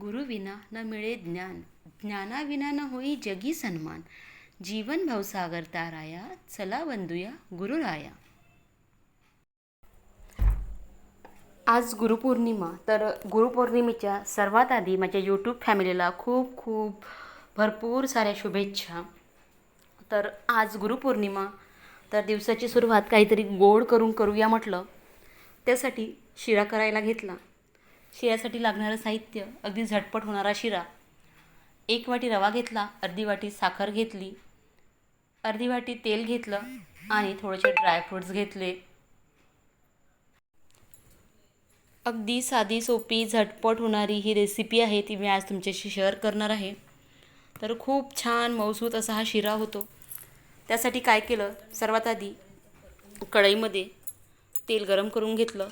गुरुविना न मिळे ज्ञान. ज्ञानाविना न होई जगी सन्मान. जीवन भवसागर ताराया चला बंधूया गुरुराया. आज गुरुपौर्णिमा तर गुरुपौर्णिमेच्या सर्वात आधी माझ्या यूट्यूब फॅमिलीला खूप खूप भरपूर साऱ्या शुभेच्छा. तर आज गुरुपौर्णिमा तर दिवसाची सुरुवात काहीतरी गोड करून करूया म्हटलं. त्यासाठी शिरा करायला घेतला. शिऱ्यासाठी लागणारं साहित्य अगदी झटपट होणारा शिरा. एक वाटी रवा घेतला अर्धी वाटी साखर घेतली. अर्धी वाटी तेल घेतलं आणि थोडेसे ड्रायफ्रूट्स घेतले. अगदी साधी सोपी झटपट होणारी ही रेसिपी आहे ती मी आज तुमच्याशी शेअर करणार आहे. तर खूप छान मौसूत असा हा शिरा होतो. त्यासाठी काय केलं? सर्वात आधी कढईमध्ये तेल गरम करून घेतलं.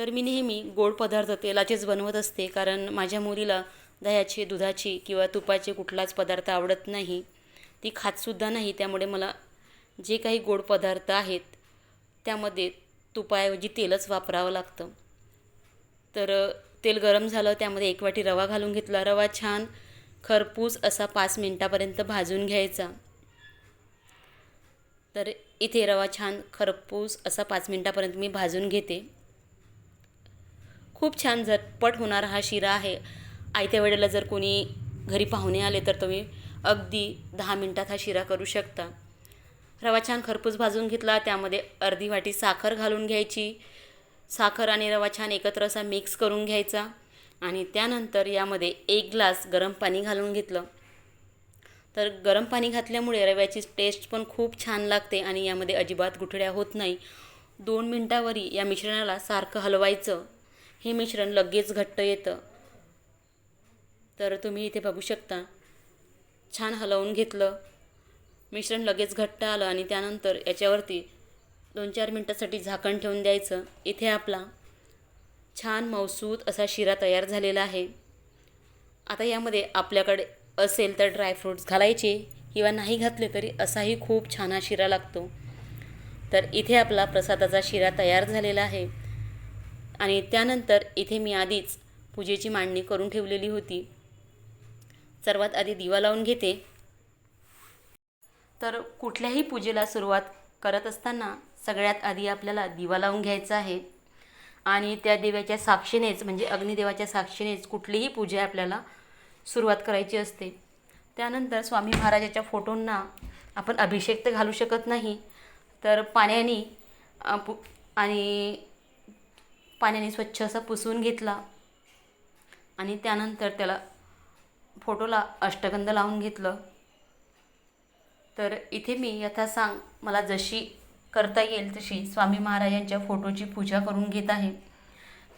तर मी नेहमी गोड पदार्थ तेलाचेच बनवत असते कारण माझ्या मुलीला दह्याची दुधाची किंवा तुपाचे कुठलाच पदार्थ आवडत नाही. ती खातसुद्धा नाही त्यामुळे मला जे काही गोड पदार्थ आहेत त्यामध्ये तुपाऐवजी तेलच वापरावं लागतं. तर तेल गरम झालं त्यामध्ये एक वाटी रवा घालून घेतला. रवा छान खरपूस असा पाच मिनटापर्यंत भाजून घ्यायचा. तर इथे रवा छान खरपूस असा पाच मिनटापर्यंत मी भाजून घेते. खूप छान झटपट होणारा हा शिरा आहे. आयत्या वेळेला जर कोणी घरी पाहुणे आले तर तुम्ही अगदी दहा मिनटात हा शिरा करू शकता. रवा छान खरपूस भाजून घेतला त्यामध्ये अर्धी वाटी साखर घालून घ्यायची. साखर आणि रवा छान एकत्र असा मिक्स करून घ्यायचा आणि त्यानंतर यामध्ये एक ग्लास गरम पाणी घालून घेतलं. तर गरम पाणी घातल्यामुळे रव्याची टेस्ट पण खूप छान लागते आणि यामध्ये अजिबात गुठड्या होत नाही. दोन मिनटावरी या मिश्रणाला सारखं हलवायचं. हे मिश्रण लगेच घट्ट येतं. तर तुम्ही इथे बघू शकता. छान हलवून घेतलं. मिश्रण लगेच घट्ट आलं आणि त्यानंतर याच्यावरती दोन चार मिनटासाठी झाकण ठेवून द्यायचं. इथे आपला छान मौसूद असा शिरा तयार झालेला आहे. आता यामध्ये आपल्याकडे असेल तर ड्रायफ्रूट्स घालायचे किंवा नाही घातले तरी असाही खूप छान हा शिरा लागतो. तर इथे आपला प्रसादाचा शिरा तयार झालेला आहे. आणि त्यानंतर इथे मी आधीच पूजेची मांडणी करून ठेवलेली होती. सर्वात आधी दिवा लावून घेते. तर कुठल्याही पूजेला सुरुवात करत असताना सगळ्यात आधी आपल्याला दिवा लावून घ्यायचा आहे. आणि त्या देवाच्या साक्षीनेच म्हणजे अग्निदेवाच्या साक्षीनेच कुठलीही पूजा आपल्याला सुरुवात करायची असते. त्यानंतर स्वामी महाराजाच्या फोटोंना आपण अभिषेक तर घालू शकत नाही. तर पाण्याने आणि पाण्याने स्वच्छ असा पुसून घेतला. आणि त्यानंतर त्याला फोटोला अष्टगंध लावून घेतलं. तर इथे मी यथा सांग मला जशी करता येईल तशी स्वामी महाराजांच्या फोटोची पूजा करून घेत आहे.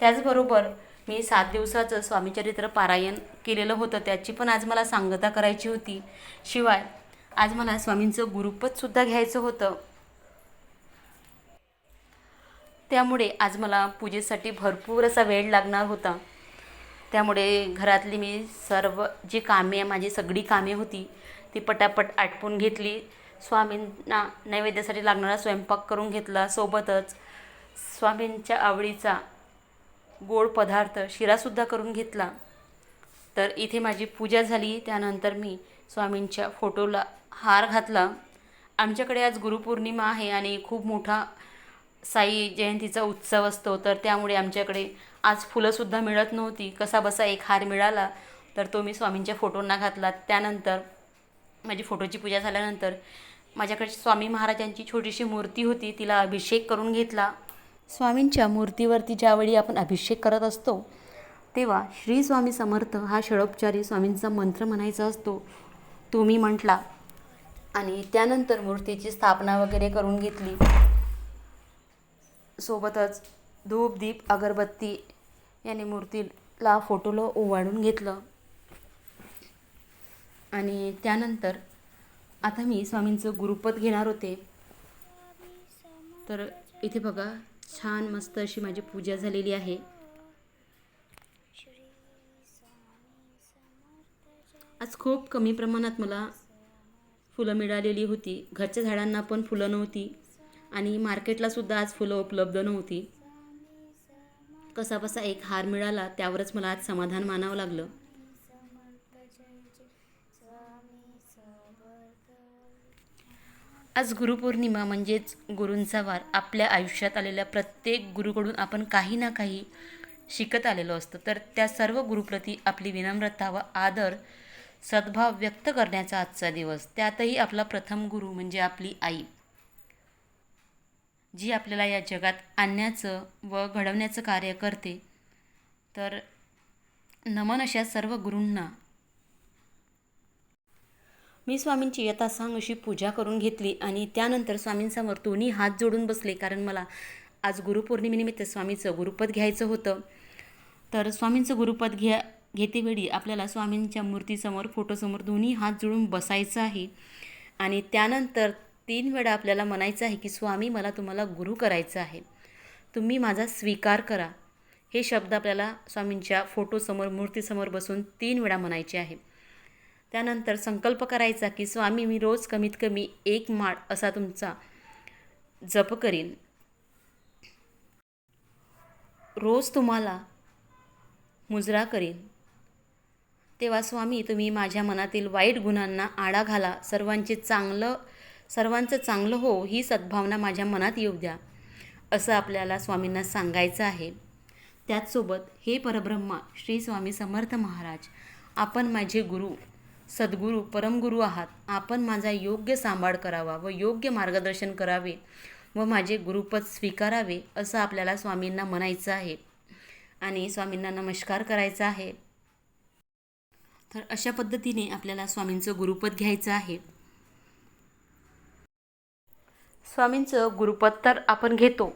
त्याचबरोबर मी सात दिवसाचं स्वामीचरित्र पारायण केलेलं होतं त्याची पण आज मला सांगता करायची होती. शिवाय आज मला स्वामींचं गुरुपदसुद्धा घ्यायचं होतं. त्यामुळे आज मला पूजेसाठी भरपूर असा वेळ लागणार होता. त्यामुळे घरातली मी सर्व जी कामे माझी सगळी कामे होती ती पटापट आटपून घेतली. स्वामींना नैवेद्यासाठी लागणारा स्वयंपाक करून घेतला सोबतच. स्वामींच्या आवडीचा गोड पदार्थ शिरासुद्धा करून घेतला. तर इथे माझी पूजा झाली. त्यानंतर मी स्वामींच्या फोटोला हार घातला. आमच्याकडे आज गुरुपौर्णिमा आहे आणि खूप मोठा साई जयंतीचा उत्सव असतो तर त्यामुळे आमच्याकडे आज फुलंसुद्धा मिळत नव्हती. कसा बसा एक हार मिळाला तर तो मी स्वामींच्या फोटोंना घातला. त्यानंतर माझी फोटोची पूजा झाल्यानंतर माझ्याकडे स्वामी महाराजांची छोटीशी मूर्ती होती तिला अभिषेक करून घेतला. स्वामींच्या मूर्तीवरती ज्यावेळी आपण अभिषेक करत असतो तेव्हा श्री स्वामी समर्थ हा षडोपचारी स्वामींचा मंत्र म्हणायचा असतो. तो मी म्हटला आणि त्यानंतर मूर्तीची स्थापना वगैरे करून घेतली. सोबतच धूप दीप अगरबत्ती याने मूर्तीला फोटोला ओवाळून घेतलं. आणि त्यानंतर आता मी स्वामींचं गुरुपद घेणार होते. तर इथे बघा छान मस्त अशी माझी पूजा झालेली आहे. आज खूप कमी प्रमाणात मला फुलं मिळालेली होती. घरच्या झाडांना पण फुलं नव्हती. आणि मार्केटला सुद्धा आज फुलं उपलब्ध नव्हती. कसाबसा एक हार मिळाला त्यावरच मला आज समाधान मानावं लागलं. आज गुरुपौर्णिमा म्हणजेच गुरूंचा वार. आपल्या आयुष्यात आलेल्या प्रत्येक गुरुकडून आपण काही ना काही शिकत आलेलो असतो. तर त्या सर्व गुरुप्रती आपली विनम्रता व आदर सद्भाव व्यक्त करण्याचा आजचा दिवस. त्यातही आपला प्रथम गुरु म्हणजे आपली आई. जी आपल्याला या जगात आणण्याचं व घडवण्याचं कार्य करते. तर नमन अशा सर्व गुरूंना. मी स्वामींची यथासांग अशी पूजा करून घेतली आणि त्यानंतर स्वामींसमोर दोन्ही हात जोडून बसले. कारण मला आज गुरुपौर्णिमेनिमित्त स्वामीचं गुरुपद घ्यायचं होतं. तर स्वामींचं गुरुपद घ्या घेतेवेळी आपल्याला स्वामींच्या मूर्तीसमोर फोटोसमोर दोन्ही हात जोडून बसायचं आहे. आणि त्यानंतर तीन वेळा आपल्याला म्हणायचं आहे की स्वामी मला तुम्हाला गुरु करायचं आहे. तुम्ही माझा स्वीकार करा. हे शब्द आपल्याला स्वामींच्या फोटोसमोर मूर्तीसमोर बसून तीन वेळा म्हणायचे आहे. त्यानंतर संकल्प करायचा की स्वामी मी रोज कमीत कमी एक माळ असा तुमचा जप करीन. रोज तुम्हाला मुजरा करीन. तेव्हा स्वामी तुम्ही माझ्या मनातील वाईट गुणांना आळा घाला. सर्वांचे चांगलं सर्वांचं चांगलं हो ही सद्भावना माझ्या मनात येऊ द्या असं आपल्याला स्वामींना सांगायचं आहे. त्याचसोबत हे परब्रह्मा श्री स्वामी समर्थ महाराज आपण माझे गुरु सद्गुरू परमगुरू आहात. आपण माझा योग्य सांभाळ करावा व योग्य मार्गदर्शन करावे व माझे गुरुपद स्वीकारावे असं आपल्याला स्वामींना म्हणायचं आहे. आणि स्वामींना नमस्कार करायचा आहे. तर अशा पद्धतीने आपल्याला स्वामींचं गुरुपद घ्यायचं आहे. स्वामींचं गुरुपद तर आपण घेतो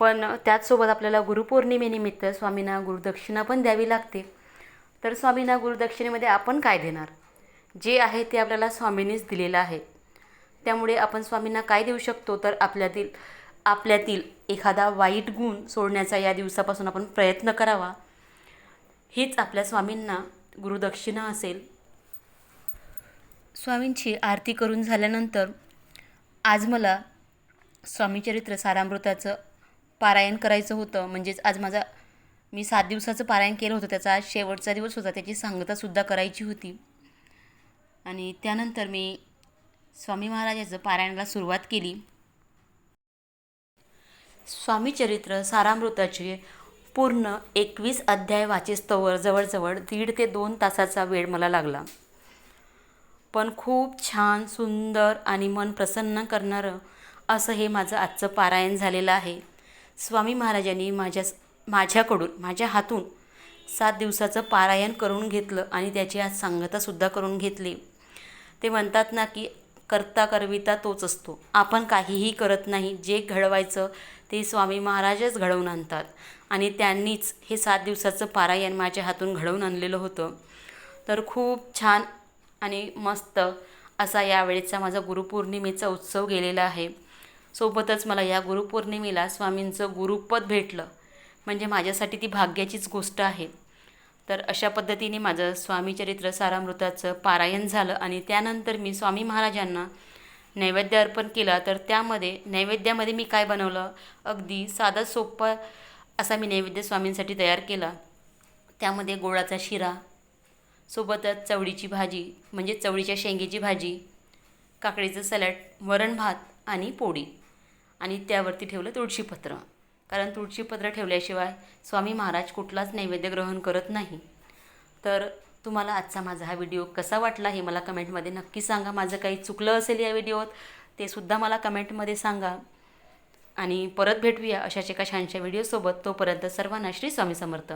पण त्याचसोबत आपल्याला गुरुपौर्णिमेनिमित्त स्वामींना गुरुदक्षिणा पण द्यावी लागते. तर स्वामींना गुरुदक्षिणेमध्ये आपण काय देणार? जे आहे ते आपल्याला स्वामींनीच दिलेलं आहे. त्यामुळे आपण स्वामींना काय देऊ शकतो? तर आपल्यातील आपल्यातील एखादा वाईट गुण सोडण्याचा या दिवसापासून आपण प्रयत्न करावा. हीच आपल्या स्वामींना गुरुदक्षिणा असेल. स्वामींची आरती करून झाल्यानंतर आज मला स्वामीचरित्र सारामृताचं पारायण करायचं होतं. म्हणजेच आज माझा मी सात दिवसाचं पारायण केलं होतं. त्याचा आज शेवटचा दिवस होता. त्याची सांगतासुद्धा करायची होती. आणि त्यानंतर मी स्वामी महाराजाचं पारायणाला सुरुवात केली. स्वामीचरित्र सारामृताचे पूर्ण एकवीस अध्याय वाचेस्तवर जवळजवळ दीड ते दोन तासाचा वेळ मला लागला. पण खूप छान सुंदर आणि मन प्रसन्न करणारं असं हे माझं आजचं पारायण झालेलं आहे. स्वामी महाराजांनी माझ्या माझ्याकडून माझ्या हातून सात दिवसाचं पारायण करून घेतलं आणि त्याची आज सांगतासुद्धा करून घेतली. ते म्हणतात ना की करता करविता तोच असतो. आपण काहीही करत नाही. जे घडवायचं ते स्वामी महाराजच घडवून आणतात. आणि त्यांनीच हे सात दिवसाचं पारायण माझ्या हातून घडवून आणलेलं होतं. तर खूप छान आणि मस्त असा यावेळेचा माझा गुरुपौर्णिमेचा उत्सव गेलेला आहे. सोबतच मला या गुरुपौर्णिमेला स्वामींचं गुरुपद भेटलं. म्हणजे माझ्यासाठी ती भाग्याचीच गोष्ट आहे. तर अशा पद्धतीने माझं स्वामीचरित्र सारामृताचं पारायण झालं आणि त्यानंतर मी स्वामी महाराजांना नैवेद्य अर्पण केला. तर त्यामध्ये नैवेद्यामध्ये मी काय बनवलं? अगदी साधा सोपा असा मी नैवेद्य स्वामींसाठी तयार केला. त्यामध्ये गोळाचा शिरा सोबतच चवळीची भाजी म्हणजे चवळीच्या शेंगेची भाजी काकडीचं सॅलड वरण भात आणि पोळी. आणि त्यावरती ठेवलं तुळशीपत्र. कारण तुळशीपत्र ठेवल्याशिवाय स्वामी महाराज कुठलाच नैवेद्य ग्रहण करत नाही. तर तुम्हाला आजचा माझा हा व्हिडिओ कसा वाटला हे मला कमेंटमध्ये नक्की सांगा. माझं काही चुकलं असेल या व्हिडिओत ते सुद्धा मला कमेंटमध्ये सांगा. आणि परत भेटूया अशाच एका छानशा व्हिडिओसोबत. तोपर्यंत सर्वांना श्री स्वामी समर्थ.